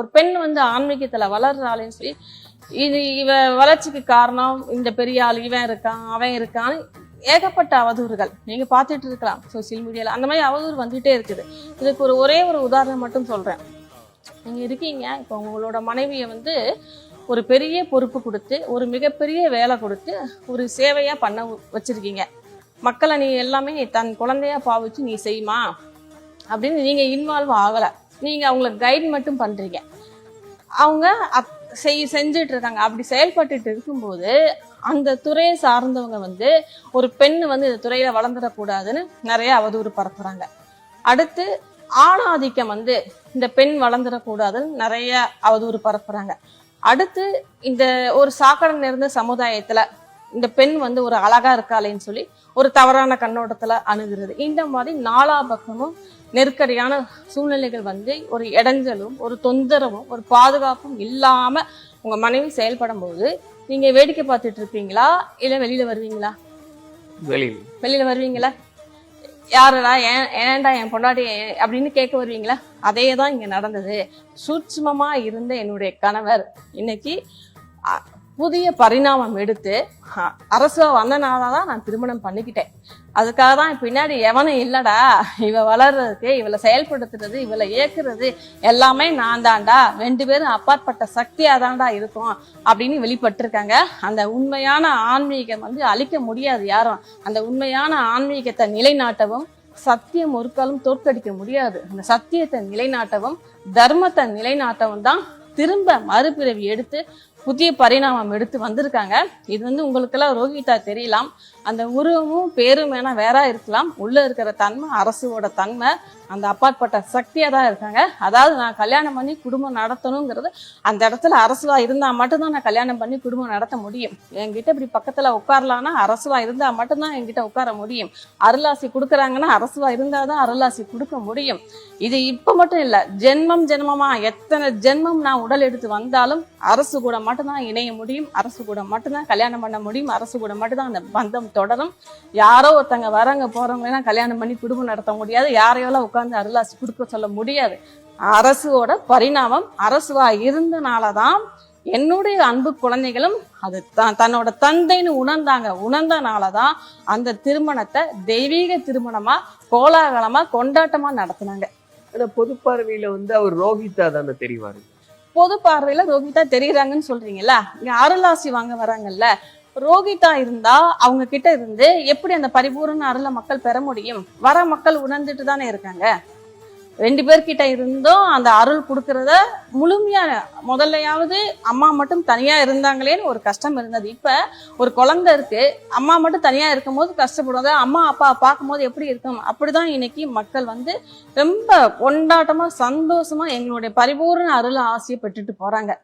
ஒரு பெண் வந்து ஆன்மீகத்தில் வளர்றாளேன்னு சொல்லி இது இவ வளர்ச்சிக்கு காரணம் இந்த பெரிய ஆள் இவன் இருக்கான் அவன் இருக்கான் ஏகப்பட்ட அவதூறுகள். நீங்கள் பார்த்துட்டு இருக்கலாம் சோசியல் மீடியாவில் அந்த மாதிரி அவதூறு வந்துகிட்டே இருக்குது. இதுக்கு ஒரு ஒரே ஒரு உதாரணம் மட்டும் சொல்கிறேன் நீங்கள் இருக்கீங்க இப்போ உங்களோட மனைவியை வந்து ஒரு பெரிய பொறுப்பு கொடுத்து ஒரு மிகப்பெரிய வேலை கொடுத்து ஒரு சேவையாக பண்ண வச்சுருக்கீங்க. மக்களை நீ எல்லாமே தன் குழந்தையா பாவிச்சு நீ செய்யுமா? அப்படின்னு நீங்கள் இன்வால்வ் ஆகலை. நீங்கள் அவங்களுக்கு கைட் மட்டும் பண்ணுறீங்க அவங்க அப்- செய் செஞ்சுட்டு இருக்காங்க அப்படி செயல்பட்டுட்டு இருக்கும்போது அந்த துறையை சார்ந்தவங்க வந்து ஒரு பெண் வந்து இந்த துறையில் வளர்ந்துடக்கூடாதுன்னு நிறைய அவதூறு பரப்புகிறாங்க அடுத்து ஆணாதிக்கம் வந்து இந்த பெண் வளர்ந்துடக்கூடாதுன்னு நிறைய அவதூறு பரப்புகிறாங்க அடுத்து இந்த ஒரு சாக்கடை நிறைந்த சமுதாயத்தில் இந்த பெண் வந்து ஒரு அழகா இருக்காளேன்னு சொல்லி ஒரு தவறான கண்ணோட்டத்துல அணுகிறது. இந்த மாதிரி நாலா பக்கமும் நெருக்கடியான சூழ்நிலைகள் வந்து ஒரு இடைஞ்சலும் ஒரு தொந்தரவும் ஒரு பாதுகாப்பும் இல்லாம உங்க மனைவி செயல்படும் போது நீங்க வேடிக்கை பார்த்துட்டு இருப்பீங்களா? இல்ல வெளியில வருவீங்களா? வெளியில். வெளியில வருவீங்களா? யாருடா ஏன் ஏன்டா என் பொண்டாட்டி ஏன் அப்படின்னு கேட்க வருவீங்களா? அதே தான் இங்க நடந்தது. சூட்சுமமா இருந்த என்னுடைய கணவர். இன்னைக்கு புதிய பரிணாமம் எடுத்து அ, அரசு வந்தனால தான் நான் திருமணம் பண்ணிக்கிட்டேன். அதுக்காக தான் பின்னாடி எவனும் இல்லடா. இவ வளர்றதுக்கு இவளை செயல்படுத்துறது இவளை இயக்குறது எல்லாமே நான் தான்டா. ரெண்டு பேரும் அப்பாற்பட்ட சக்தியாக தான்டா இருக்கும் அப்படின்னு வெளிப்பட்டிருக்காங்க. அந்த உண்மையான ஆன்மீகம் வந்து அழிக்க முடியாது யாரும். அந்த உண்மையான ஆன்மீகத்தை நிலைநாட்டவும் சத்தியம் ஒரு காலம் தோற்கடிக்க முடியாது. அந்த சத்தியத்தை நிலைநாட்டவும் தர்மத்தை நிலைநாட்டவும் தான் திரும்ப மறுபிறவி எடுத்து புதிய பரிணாமம் எடுத்து வந்திருக்காங்க. இது வந்து உங்களுக்கெல்லாம் ரோஹிதா தெரியலாம். அந்த உருவமும் பேரும் வேணா வேற இருக்கலாம். உள்ள இருக்கிற தன்மை அரசோட தன்மை அந்த அப்பாற்பட்ட சக்தியாக தான் இருக்காங்க. அதாவது நான் கல்யாணம் பண்ணி குடும்பம் நடத்தணுங்கிறது அந்த இடத்துல அரசுவா இருந்தா மட்டும்தான் நான் கல்யாணம் பண்ணி குடும்பம் நடத்த முடியும். என்கிட்ட இப்படி பக்கத்துல உட்காரலாம்னா அரசுவா இருந்தா மட்டும்தான் என்கிட்ட உட்கார முடியும். அருளாசி கொடுக்குறாங்கன்னா அரசுவா இருந்தாதான் அருளாசி கொடுக்க முடியும். இது இப்ப மட்டும் இல்ல ஜென்மம் ஜென்மமா எத்தனை ஜென்மம் நான் உடல் எடுத்து வந்தாலும் அரசு கூட மட்டும்தான் இணைய முடியும் அரசு கூட மட்டும்தான் கல்யாணம் பண்ண முடியும் அரசு கூட மட்டும்தான் அந்த பந்தம் தொடரும். யாரோ ஒருத்தங்க வரவங்க போறவங்க எல்லாம் கல்யாணம் பண்ணி குடும்பம் நடத்த முடியாது. யாரையெல்லாம் உட்கார்ந்து அருளாசி கொடுக்க சொல்ல முடியாது. அரசோட பரிணாமம் அரசுவா இருந்தனாலதான் என்னுடைய அன்பு குழந்தைகளும் அது த- தன்னோட தந்தைன்னு உணர்ந்தாங்க. உணர்ந்தனாலதான் அந்த திருமணத்தை தெய்வீக திருமணமா கோலாகலமா கொண்டாட்டமா நடத்தினாங்க. பொது பார்வையில வந்து அவர் ரோஹிதா தானே தெரிவாரு? பொது பார்வையில ரோகிதா தெரியுறாங்கன்னு சொல்றீங்கல்ல? இங்க அருளாசி வாங்க வராங்கல்ல? ரோகிதா இருந்தா அவங்க கிட்ட இருந்து எப்படி அந்த பரிபூரண அருளை மக்கள் பெற முடியும்? வர மக்கள் உணர்ந்துட்டு தானே இருக்காங்க? ரெண்டு பேர்கிட்ட இருந்தும் அந்த அருள் கொடுக்கறத முழுமையாக முதல்லையாவது அம்மா மட்டும் தனியா இருந்தாங்களேன்னு ஒரு கஷ்டம் இருந்தது. இப்ப ஒரு குழந்தை இருக்கு அம்மா மட்டும் தனியா இருக்கும் போது கஷ்டப்படுவாங்க. அம்மா அப்பா பார்க்கும்போது எப்படி இருக்கும்? அப்படிதான் இன்னைக்கு மக்கள் வந்து ரொம்ப கொண்டாட்டமா சந்தோஷமா எங்களுடைய பரிபூரண அருள் ஆசையை பெற்றுட்டு போறாங்க.